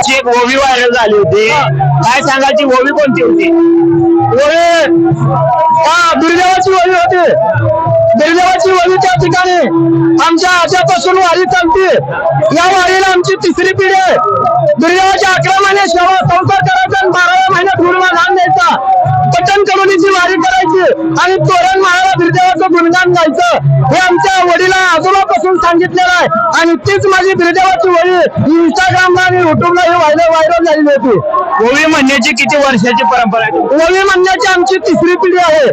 तुमची एक ओवी व्हायरल झाली होती. काय सांगाल ती ओवी कोणती होती? ओवी. हा दुर्दैवाची ओवी होती. दुर्दैवाची ओवी त्या ठिकाणी आमच्या आजपासून वारी चालते. या वारीला आमची तिसरी पिढी आहे. दुर्दैवाच्या सेवा संसार आणि तोरण माळाला दुर्दैवाचं गुणगान गायचं हे आमच्या वडीला आजोबापासून सांगितलेलं आहे. आणि तीच माझी दुर्दैवाची वडी इंस्टाग्रामला आणि युट्यूबला ही व्हायरल व्हायरल झालेली होती. ओवी म्हणण्याची किती वर्षाची परंपरा आहे? ओवी म्हणण्याची आमची तिसरी पिढी आहे.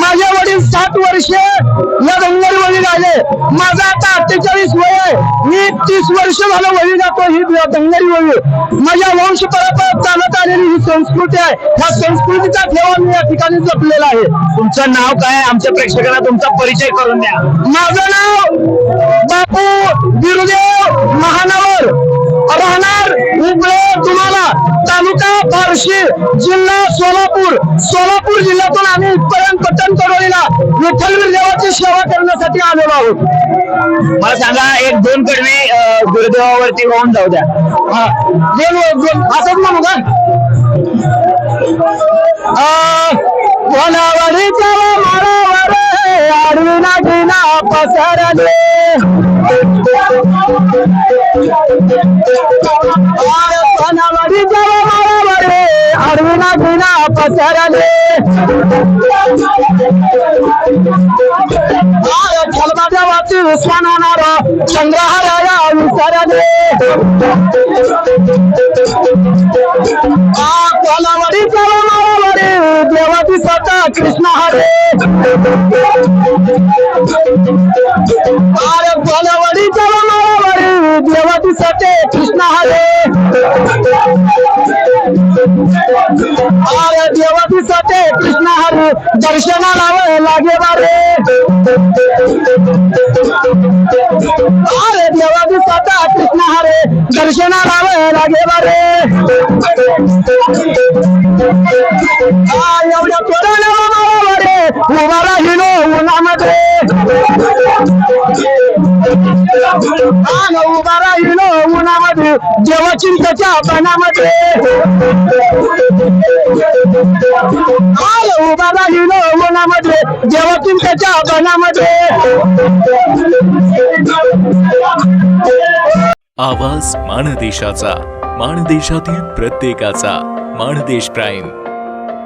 माझे वडील सात वर्षे या वळी राहिले. माझा आता अठ्ठेचाळीस वय आहे. मी तीस वर्ष झालं वळी जातो ही डोंगरी वळी माझ्या वंश परंपरा चालत आलेली ही संस्कृती आहे. ह्या संस्कृतीचा ठेवा मी या ठिकाणी जपलेला आहे. तुमचं नाव काय? आमच्या प्रेक्षकांना तुमचा परिचय करून द्या. माझं नाव बापू बिरुदेव महानवर राहणार उपळे तुम्हाला तालुका बार्शी जिल्हा सोलापूर. सोलापूर जिल्ह्यातून आम्ही इथपर्यंत पट्टण कडोलीला विठ्ठल देवाची सेवा करण्यासाठी आलेलो आहोत. मला सांगा एक दोन कडवी गुरुदेवावरती होऊन जाऊ द्या. हा. दोन दोन असंच म्हणू का? पसरले वनावळीच्या माळावर आडवी नागिना पसरले फलबाच्या वाची उस्मानार संग्रहालया विसरले कोलावडी मारावडी देवाची सता कृष्ण हरे. अरे चला मारावडी देवाची साठे कृष्ण हरे. अरे देवाची साठे कृष्ण हरे दर्शना लावे लागे बारे. अरे देवाची सता कृष्ण हरे दर्शना लावे लागे बारे. एवढ्या तोरण मारावडे उभा राहिलो उन्हामध्ये उभा राहिलो उन्हामध्ये जेव्हा चिंतेच्या बनामध्ये उभा राहिलो उन्हामध्ये जेव्हा बनामध्ये आवाज माणदेशाचा माणदेशातील प्रत्येकाचा माणदेश प्राईम.